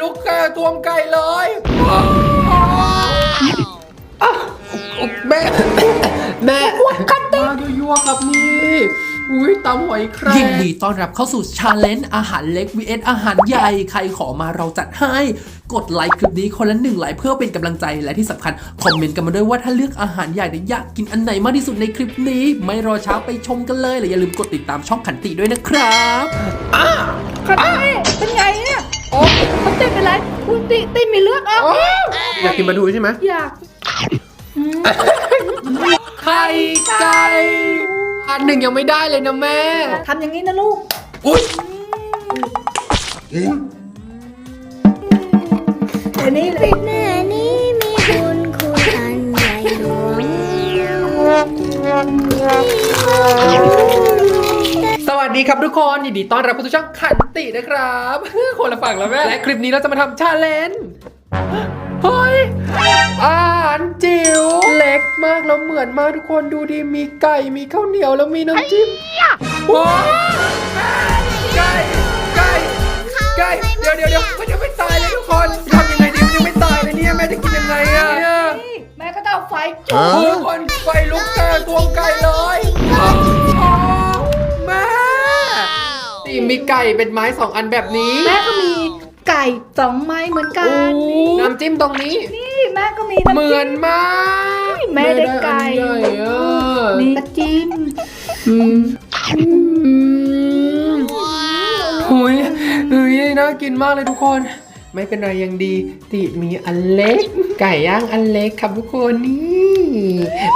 ลุกแก่ตัวไก่เลยอะแม่แม่คันตายั่วๆครับนี่อุ้ยตำหอยแครงยินดีต้อนรับเข้าสู่ชาเลนจ์อาหารเล็ก vs อาหารใหญ่ ใครขอมาเราจัดให้ กดไลค์คลิปนี้คนละหนึ่งไลค์เพื่อเป็นกำลังใจและที่สำคัญ คอมเมนต์กันมาด้วยว่าถ้าเลือกอาหารใหญ่เนี่ยอยากกินอันไหนมากที่สุดในคลิปนี้ ไม่รอช้าไปชมกันเลยและอย่าลืมกดติดตามช่องขันติด้วยนะครับคันติเป็นไงเนี่ยโอ้ คันติเป็นไรคุณติติมีเลือดออกอยากกินมาดูใช่ไหมอยากไข่ไก่อันหนึ่งยังไม่ได้เลยนะแม่ ทำอย่างนี้นะลูก อุ้ยเดี๋ยวนี้เลยแม่นี้มีคุณคุณอันใหญ่หลวง สวัสดีครับทุกคนยินดีต้อนรับเข้าสู่ช่องขันตินะครับคนละฝั่งแล้วแม่และคลิปนี้เราจะมาทำชาเลนจ์เฮ้ยอาหารจิ๋วเล็กมากแล้วเหมือนมากทุกคนดูดีมีไก่มีข้าวเหนียวแล้วมีน้ำจิ้มว้าวไก่ไก่ไก่เดี๋ยวเดี๋ยวเดี๋ยวมันยังไม่ตายเลยทุกคนทำยังไงดีมันยังไม่ตายเลยเนี่ยแม่จะกินยังไงอะนี่แม่ก็จะเอาไฟจุดทุกคนไฟลุกแก่ตัวไก่เลย มีไก่เป็นไม้สองอันแบบนี้แม่ก็มีไก่สองไม้เหมือนกัน น้ำจิ้มตรงนี้ นี่แม่ก็มีน้ำเหมืจิ้อนมมากแม่ได้ไก่แม่ได้อันใหญ่อะนี่กระจิ้มอืมอืมหุยเฮ้ยน่ากินมากเลยทุกคน ไม่เป็นไรยังดี ติมีอันเล็ก ไก่ย่างอันเล็กครับทุกคนนี่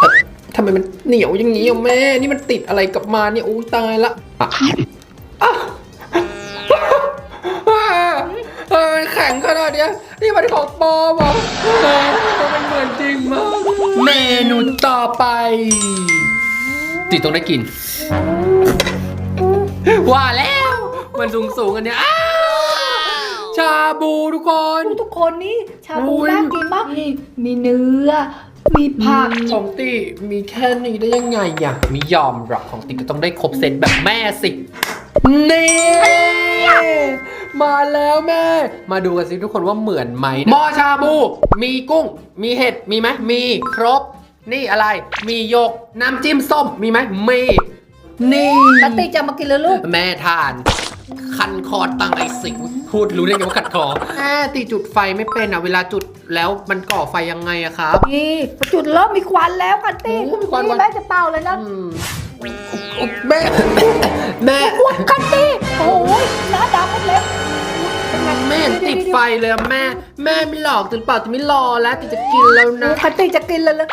เอ่อทำไมมันเหนียวอย่างนี้อะแม่ นี่มันติดอะไรกลับมาเนี่ยอู้ตายละอะอะอะ ข็งขนาดเนี้ยนี่มันของปลอมเหรอเออมันเหมือนจริงมาก เมนูต่อไปติดตรงได้กิน ว่าแล้ว มันสูงสูงๆอันเนี้ยอ้าวชาบูทุกคน ทุกคนนี่ชาบูอุ้ย น่ากินมากนี่มีเนื้อ มีผัก ของติมีแค่นี้ได้ยังไงอะมียอมหรอกของติก็ต้องได้ครบเซตแบบแม่สิ นี่ มาแล้วแม่ มาดูกันสิทุกคนว่าเหมือนไหมหม้อชาบู มีกุ้ง มีเห็ด มีไหมมีครบ นี่อะไร มีโยก น้ำจิ้มส้ม มีไหมมี นี่คันติจะมากินแล้วลูก แม่ทาน คันคอตังไอสิงพูดรู้ได้ไงว่าขัดคอแม่ตีจุดไฟไม่เป็นอะ เวลาจุดแล้วมันก่อไฟยังไงอะครับ นี่จุดเริ่มมีควันแล้วคันติโอ้มีควันนี่แม่จะเป่าเลยนะอืมแม่แม่อ้วกคันติโอ้ยหน้าดำหมดแล้วเป็นไงแม่เห็นติดไฟเลยอะแม่ แม่ไม่หลอกติดเปล่าจะไม่รอแล้วติดจะกินแล้วนะ คันติจะกินเลยเลย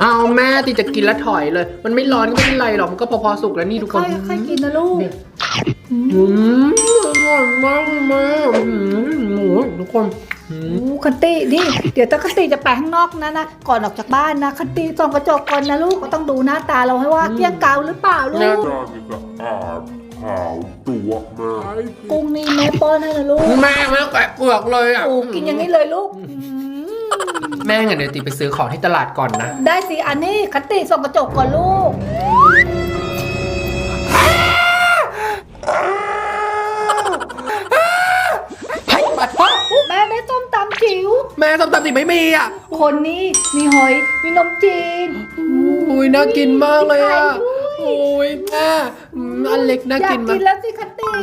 เอาแม่ติดจะกินแล้วถอยเลย มันไม่ร้อนก็ไม่เป็นไรหรอก มันก็พอๆสุกแล้วนี่ทุกคค่อนยค่อยๆกินนะลูกเนี่ยอืมอร่อยมากแม่อืมหมูทุกคนอืมโอ้คันตินี่ เดี๋ยวถ้าคันติจะไปข้างนอกนะนะ ก่อนออกจากบ้านนะ คันติส่องกระจกก่อนนะลูกก็ต้องดูหน้าตาเราให้ว่าเกลี้ยงเกลาหรือเปล่าลูกจานนี้สะอาดขาวตัวแม่กุ้งนี่แม่ป้อนให้นะลูกแม่ไม่ต้องแกะเปลือกเลยอะ โอ้กินอย่างนี้เลยลูก แม่งั้นเดี๋ยวตีไปซื้อของที่ตลาดก่อนนะ ได้สิอันนี้คันติส่องกระจกก่อนลูกไผ่บัดพ่อแม่ได้ต้มตำจิ๋ว แม่ส้มตำสิไม่มีอะคนนี้มีหอย มีนมจีนอุ้ยน่ากินมากเลยอะ มีไข่ด้วย โอ้ยแม่อืมอันเล็กน่าอยากิกนกิมากนแล้วสิคันติอื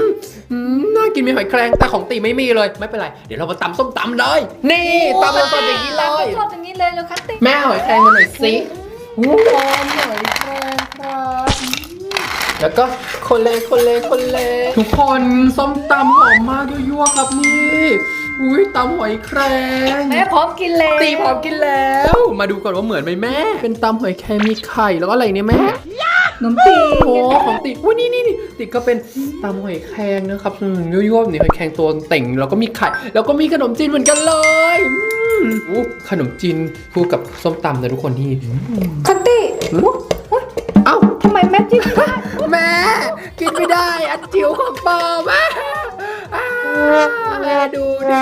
มอืมน่ากินมีหอยแครงแต่ของตีไม่มีเลยไม่เป็นไร เดี๋ยวเรามาตำส้มตำเลย นี่ตำสดๆอย่างนี้เลย ตำสดๆอย่างนี้เลยเลยคันติแม่หอยแครงมาหน่อยสิหอมหอยแครงครับแล้วก็คนเลคนเลคนเลทุกคนส้มตำหอมมากยั่วๆครับนี่ อุ้ยตำหอยแครงแม่พร้อมกินแล้วตีพร้อมกินแล้ว มาดูก่อนว่าเหมือนไหมแม่ เป็นตำหอยแครงมีไข่แล้วก็อะไรเนี่ยแม่นมจีนโอ้ของติอุ้ยนี่นี่นี่ติก็เป็นตำหอยแครงนะครับอืมยั่วๆนี่หอยแครงตัวเต่งแล้วก็มีไข่ แล้วก็มีขนมจีนเหมือนกันเลยอืมอู้ขนมจีนคู่กับส้มตำนะทุกคนที่อืมคันติเอ้าทำไมแม่จิ้มไม่ได้แม่กินไม่ได้อันจิ๋วของปลอมอะอ่าแม่ ดูดิ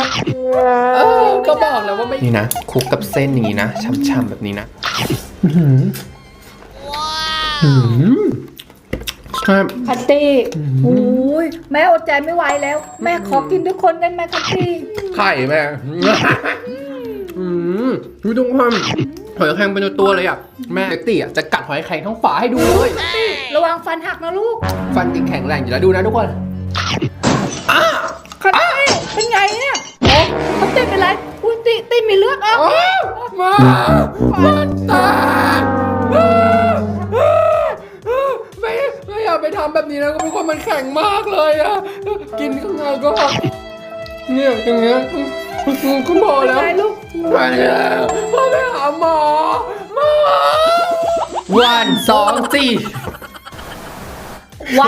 เออก็บอกแล้วว่าไม่นี่นะคลุกกับเส้นอย่างนี้นะช่ำๆแบบนี้นะอื้อหืออื้อหือครับคัตตี้โอ้ยแม่อดใจไม่ไหวแล้ว แม่ขอกินด้วยคนได้ไหมคัตตี้ ไข่แม่ อืมดูตรงความหอยแครงเป็นตัวๆเลยอะ แม่เด็กตีอะจะกัดหอยแครงทั้งฝาให้ดูเลย ระวังฟันหักนะลูก ฟันติงแข็งแรงอยู่แล้วดูนะทุกคน อ้คัตตี้เป็นไรอุ้ยตีตีมีเลือดออกอ้าวมาฟันแตกไม่ไม่อยากไปทำแบบนี้นะก็เป็นคนมันแข็งมากเลยอะกินข้างในก็หักเนี่ยอย่างเงี้ยก็พอเป็นแล้วไงลูกไปแล้วพ่อไปหาหมอหมอวันสองสี่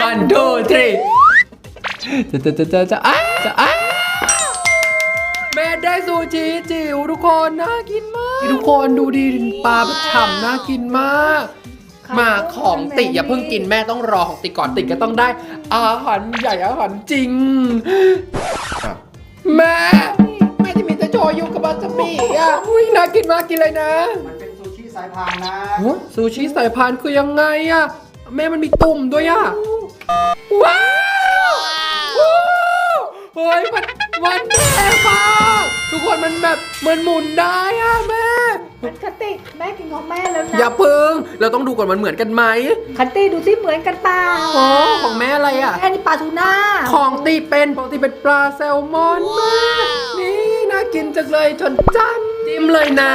one two three จะจะจะจะจะอะจะอะแม่ได้ ซูชิจิ๋วทุกคนน่ากินมากทุกคนดูดิปลาฉ่ำน่ากินมาก มาของติอย่าเพิ่งกินแม่ต้องรอของติก่อนติก็ต้องได้ อาหารใหญ่อาหารจริง แม่แม่จะมีแต่โชยุกับบาสมิอะอุ้ยน่ากินมากกินเลยนะมันเป็นซูชิสายพานนะซูชิสายพานคือยังไงอะแม่มันมีตุ่มด้วยอะว้าวว้าวเฮ้ยมันมันแย่มาก ทุกคนมันแบบมันหมุนได้อะแม่คัตตี้แม่กินของแม่แล้วนะอย่าเพึ่ง เราต้องดูก่อนมันเหมือนกันไหมคัตตี้ดูสิเหมือนกันเปล่าอ๋อของแม่อะไรอะ แม่นี่ปลาทูน่าของตีเป็นปกติเป็นปลาแซลมอนแม่นี่น่ากินจังเลยจนจันจิ้มเลยนะ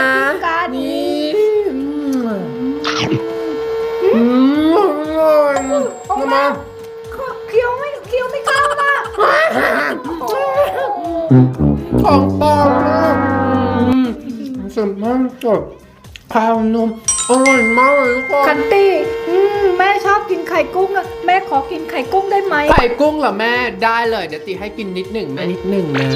นี่อืมอืมอร่อยเอามามาเคี้ยวไม่เคี้ยวไม่เข้านะ ของปลอมมากอืมสมมากสดข้าวนุ่มอร่อยมากเลยทุกคคันนตี้อืมแม่ชอบกินไข่กุ้งอะแม่ขอกินไข่กุ้งได้ไหมไข่กุ้งเหรอแม่ได้เลยเดี๋ยวตีให้กินนิดหนึ่งแม่นิดหนึ่งนะ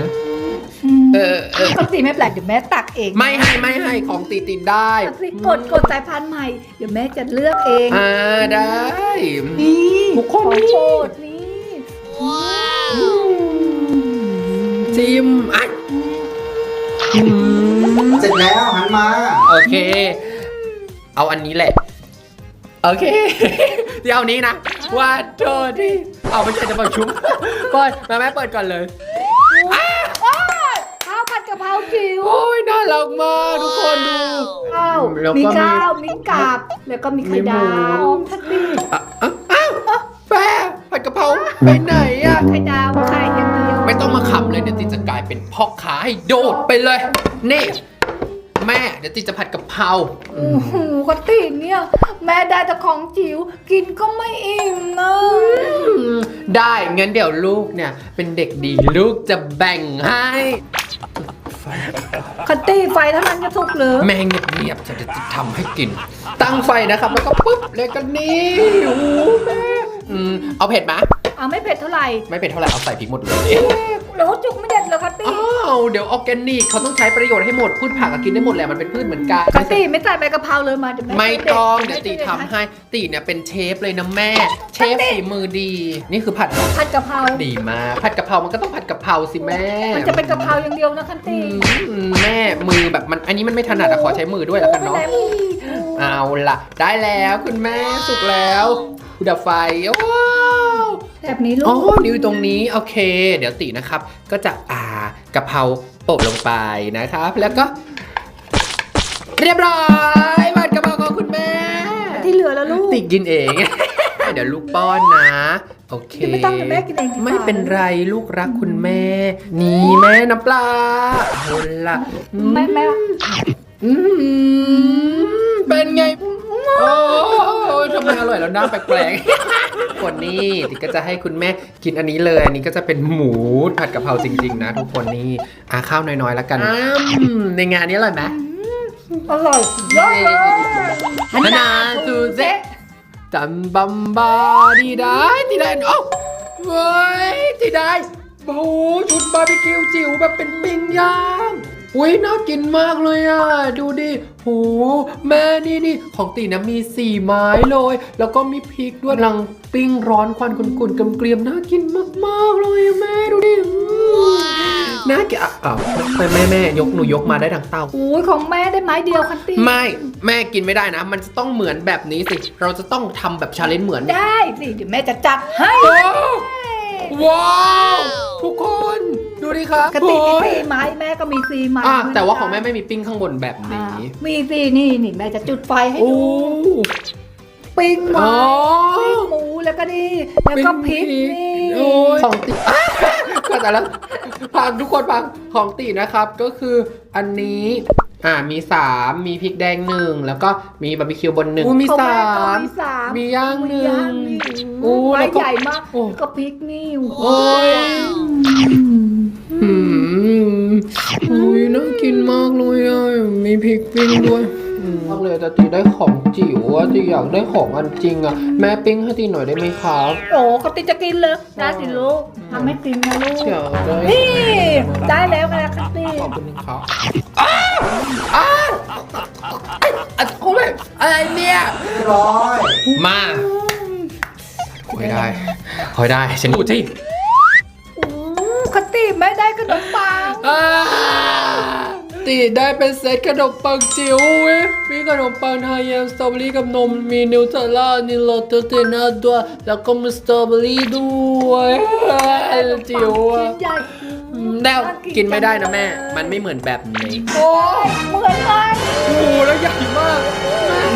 มเออเออคันตี้ไม่เป็นไรเดี๋ยวแม่ตักเองไม่ให้ไม่ให้ของตีติดได้คันตี้กดกดสายพันธุ์ใหม่ เดี๋ยวแม่จะเลือกเองอ่าได้ นี่ทุกคน ของนี่โปรดนี่ จิ้มอะเสร็จแล้วหันมา โอเค เอาอันนี้แหละ โอเค เดี๋ยวเอานี้นะว่าโทษที่เอาไม่ใช่จะมาชุบเปิดมาแม่เปิดก่อนเลย ข้าวผัดกะเพราจิ๋วโอ้ยน่ารักมากทุกคนดู ข้าวแล้วก็มีมีข้าวมีกาบแล้วก็มีไข่ดามีหมูวคันตี้อะอะอ้าวแฟร์ผัดกะเพราไปไหนอะ ไข่ดาวไข่ เลยเดี๋ยวติจะกลายเป็นพ่อค้าให้โดดไปเลย นี่ แม่เดี๋ยวติจะผัดกะเพราโอ้โหคันตี้เนี่ย แม่ได้แต่ของจิ๋วกินก็ไม่อิ่มนะอืมได้งั้นเดี๋ยวลูกเนี่ย เป็นเด็กดีลูกจะแบ่งให้คันตี้ไฟเท่านั้นจะสุกเหรือแม่เงียบๆจะจะทำให้กิน ตั้งไฟนะครับ แล้วก็ปุ๊บเลยกันนี่โอ้โหแม่อืมเอาเผ็ดไหมเอาไม่เผ็ดเท่าไหร่ไม่เผ็ดเท่าไหร่เอาใส่พริกหมดเลยแล้วจุกไม่เด็ดเหรอคันตี้อ้าวเดี๋ยวออร์แกนิกเขาต้องใช้ประโยชน์ให้หมดพืชผักก็กินได้หมดแหละมันเป็นพืชเหมือนกันคันตี้ไม่ใส่ใบกะเพราเลยมาเดี๋ยวแม่ไม่ต้องช่เดี๋ยวด็ตีช่ทำให้ตีเนี่ยเป็นเชฟเลยนะแม่ เชฟปกติฝีมือดี นี่คือผัดผัดกะเพรา ดีมากผัดกะเพรามันก็ต้องผัดกะเพราสิแม่มันจะเป็นกะเพราอย่างเดียวนะคันอืตี้มแม่มือแบบมันอันนี้มันไม่ถนัดอะขอใช้มือด้วยแล้วกันเนาะไม่ได้เอาล่ะ ได้แล้วคุณแม่สุกแล้วอุดับไฟว้าว แบบนี้ลูอ๋อกนิ้วตรงนี้ โอเค เดี๋ยวตีนะครับ ก็จะอ่ากะเพราโปะลงไปนะครับ แล้วก็ เรียบร้อยผัดกะเพราของคุณแม่ ที่เหลือแล้วลูก ติกินเอง เดี๋ยวลูกป้อนนะ โอเคไม่ต้องเดี๋ยวแม่กินเองดีกว่าไม่เป็นไรลูกรักคุณแม่ นี่แม่น้ำปลาเอาละแม่แม่อืมเป็นไง โอ้ทำไมอร่อยแล้วหน้าแปลกๆคนนี้ติก็จะให้คุณแม่กินอันนี้เลยอันนี้ก็จะเป็นหมูผัดกะเพราจริง ๆ นะ ทุกคนนี่อาข้าวน้อยๆแล้วกันอืมในงานนี้อร่อยไหมอร่อยเยอะเลยฮันนาซูเซะจัมบัมบาดีได้ทีได้โอ้เว้ยทีได้โอ้โหชุดบาร์บีคิวจิ๋วแบบเป็นปิ้งย่าง อุ้ยน่ากินมากเลยอะ ดูดิโหแม่นี่นี่ของตีนะมีสี่ไม้เลย แล้วก็มีพริกด้วยกำลังปิ้งร้อนควันกุ่นๆกำเกลียมน่ากินมากๆเลยอะแม่ดูดิอืมน่ากินที่อะอ้าวแม่แม่แม่ยกหนูยกมาได้ดังเต้าอุ้ยของแม่ได้ไม้เดียวคันตีไม่แม่กินไม่ได้นะ มันจะต้องเหมือนแบบนี้สิ เราจะต้องทำแบบชาเลนจ์เหมือน ได้สิเดี๋ยวแม่จะจัดให้โอ้ว้าว ทุกคน ดูดิครับกติมีโอ้ยสี่ไม้แม่ก็มีสี่ไม้อะเหมืนกันแต่ว่าของแม่ไม่มีปิ้งข้างบนแบบอ่านี้ มีสี่นี่นี่แม่จะจุดไฟให้โอ้ ดู ปิ้งหมูอ๋อปิ้งหมูแล้วก็นี่แล้วก็พริกนี่ โอ้ยของตีก็แต่ละพังทุกคนพังของตีนะครับ ก็คืออันนี้ อ่ามีสามมีพริกแดงหนึ่งแล้วก็มีบาร์บีคิวบนหนึ่งมีของสาแก็ม มีสามมีย่างหนึ่งย่างนี่โอ้ไม้แล้วก็ใหญ่มากโอ้ แล้วก็พริกนี่โอ้ยอืม อุ้ยน่ากินมากเลยอะ มีพริกปิ้งด้วยมากเลยแต่ตีได้ของจิ๋วอะตีอยากได้ของอันจริงอะ แม่ปิ้งให้ตีหน่อยได้ไหมครับโอ้ก็ติจะกินเลยได้สิลูกทำให้กินนะลูกอยากได้นี่ได้แล้วค่ะคัตตี้ขอบคุณครับอ้าวอ้าวอะโอ้ยอะไรเนี่ยร้อยมาคอยได้คอยได้ฉันดูที่ ตีได้เป็นเซตขนมปังจิ๋วเว้ยมีขนมปังไทยแยมสตรอเบอรี่กับนม มีนิวเทลล่านิโลเตเตน่าด้วย แล้วก็มีสตรอเบอรี่ด้วยจิ๋วชิ้อะนใหญ่แนวกินไม่ได้นะแม่ มันไม่เหมือนแบบนี้ โอ้ยเหมือนกันโอ้โหแล้วใหญ่มาก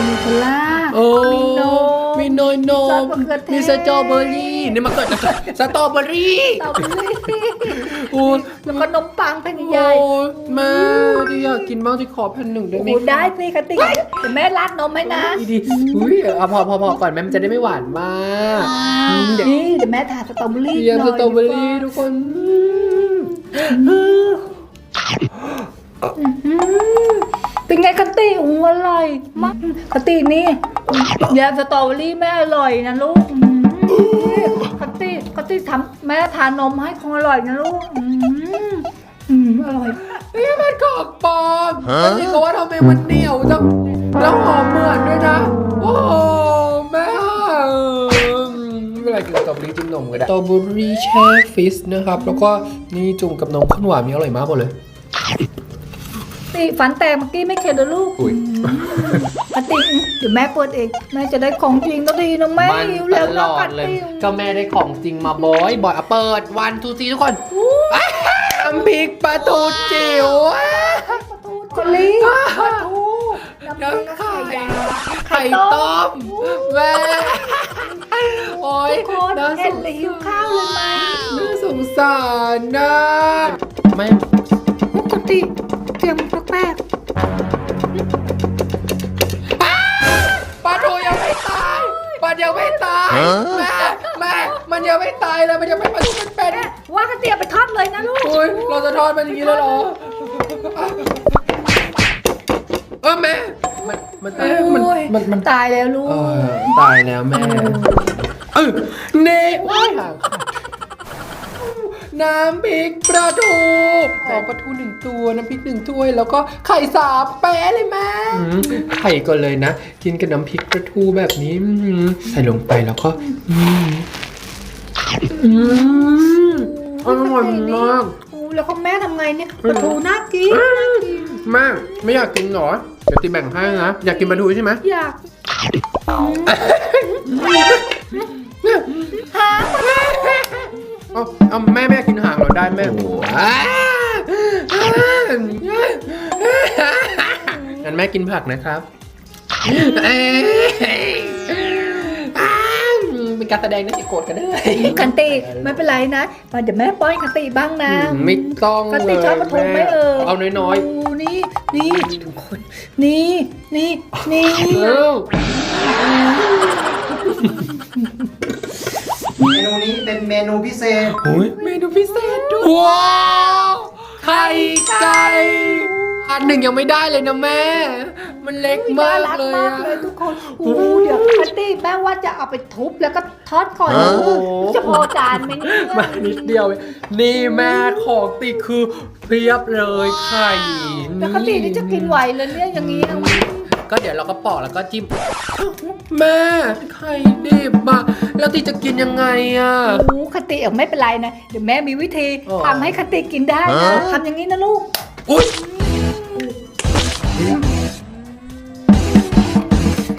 มีโคล่าโอ้มีนม มีเนยนซอสมมะเขือเทศมีสตรอเบอรี่นี่มาเกิดจากสตรอเบอรี่เต่าไปเลยโอ้ยแล้วก็นมปังแผ่นใหญ่โอ้ยแม่ที่อยากกินมากที่ขอแผ่นหนึ่งได้โอ้ไหมโหได้สิคัตตี้เดี๋ยวแม่ราดนมให้นะดีดีอุ้ยเอาพอพอพอก่อนแม่มันจะได้ไม่หวานมากอืมเดี๋ยวนี่เดี๋ยวแม่ทาสตรอเบอรี่เรียนหสน่อยตรอเบอรี่ทุกคนอืมอืมเป็นไงคัตตี้อู้อร่อยมากคัต ตี้นี่แยมสตรอเบอรี่แม่อร่อยนะลูกอืมคัตตี้คัตตี้ทำแม่ทานมให้คงอร่อยนะลูกอืมอืมอร่อย นี่มันกอกปลอมมันนี่ก็ว่าทำไมมันเหนียวจังแล้วหอมเหมือนด้วยนะ โอ้โหแม่ไม่เป็นไรกินสตรอเบอรี่จิ้มนมก็ได้สตรอเบอรี่แช่ฟิสนะครับ แล้วก็นี่จุ่มกับนมข้นหวานนี่อร่อยมากหมดเลย ตีฝันแตกเมื่อกี้ไม่เข็ดเหรอลูกอุ้ยกติเดี๋ยวแม่เปิดเองแม่จะได้ของจริงต้องดีนะแม่มันหิวตแล้วลนะอกดเลย ติก็แม่ได้ของจริงมาบ่อยบ่อยอะเปิดวันทูซีทุกคนน้ำพริกปลาทูจิ๋วคนลีปลาทูน้ำพริกน้ำไข่ไข่ไข่ต้มแม่โอ้ยทุกคนน่าสเห็นงเลยหิวข้าวเลยไหม น่าสงสารนะไม่ ปกติ แม่แม่มันยังไม่ตายเลยมันยังไม่ปลาทูมันเป็นๆว่ากระเตียไปทอดเลยนะลูกโอ้ยเราจะทอดมันอย่างนี้เลยเหรอเออแม่มันมันตายมันโอ้ยมันมันตายแล้วลูเอกอตายแล้วแม่เออเน่ว้ายห่างค่ะ น้ำพริกปลาทูขอปลาทูหนึ่งตัวน้ำพริกหนึ่งถ้วย แล้วก็ไข่สามแป๊ะเลยแม่ไข่ก่อนเลยนะ กินกับน้ำพริกปลาทูแบบนี้อืมใส่ลงไปแล้วก็อืมอืมอร่อยมากโอ้แล้วของแม่ทำไงเนี่ยปลาทูน่ากินน่ากินแม่ไม่อยากกินเหรอเดี๋ยวตีแบ่งให้นะอยากกินปลาทูใช่ไหมอยาก เอาเอาแม่แม่กินหางเราได้แม่อ้างั้นแม่กินผักนะครับเอ้ยอ้าเป็นการแสดงนะสิโกรธกันเลยคันติไม่เป็นไรนะมาเดี๋ยวแม่ป้อนคันติบ้างนะไม่ต้องคันเติชอบปลาทูไหมเออเอาน้อยๆนี่นี่ทุกคน นี่นี่นี่ เออ เมนูนี้เป็นเมนูพิเศษเมนูพิเศษด้วยว้าวไข่ไก่อันหนึ่งยังไม่ได้เลยนะแม่ มันเล็กมากน่รัเลยมากอะ เลยทุกคนโอ้โหเดี๋ยวคันติแม่ว่าจะเอาไปทุบแล้วก็ทอดก่อนโอ้โห จะพอจานไหมเนี่ย มานิดเดียวเองนี่แม่ของติคือเพียบเลยไข่แล้วคันตินี่จะกินไหวเลยเนี่ยอย่างนี้ย ก็เดี๋ยวเราก็ปอกแล้วก็จิ้มแม่ไข่ดิบอะแล้วที่จะกินยังไงอะโอ้คติเออไม่เป็นไรนะ เดี๋ยวแม่มีวิธีอ๋อทำให้คติกินได้นะทำอย่างนี้นะลูกอุ้ย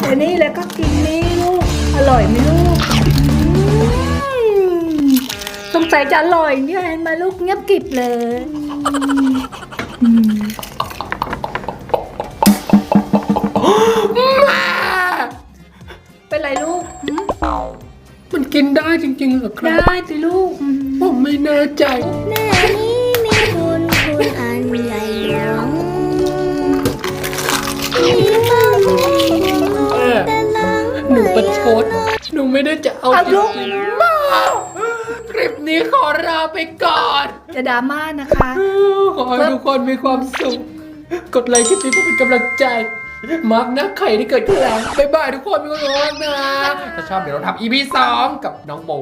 เดี๋ยวนี้แล้วก็กินนี่ลูก อร่อยไหมลูกอืมสงสัยจะอร่อยเนี่ยเห็นไหมลูกเงียบกริบเลยอืมแม่ เป็นไรลูกหืมมันกินได้จริงๆเหรอครับ ได้สิลูกอืมผมไม่แน่ใจ แม่นี้มีบุญคุณอันใหญ่หลวงมีฟ้ามุงแม่แต่หลังหนูประชด หนูไม่ได้จะเอาเอาจลูกริงๆมาคลิปนี้ขอลาไปก่อน จะดราม่านะคะ ขอให้ทุกคนมีความสุข กดไลค์คลิปนี้เพื่อเป็นกำลังใจ มาร์กหน้าไข่ที่เกิดขึ้นแล้วบ๊ายบายทุกคนมีความสุขนะถ้าชอบเดี๋ยวเราทำ EP 2 กับน้องโม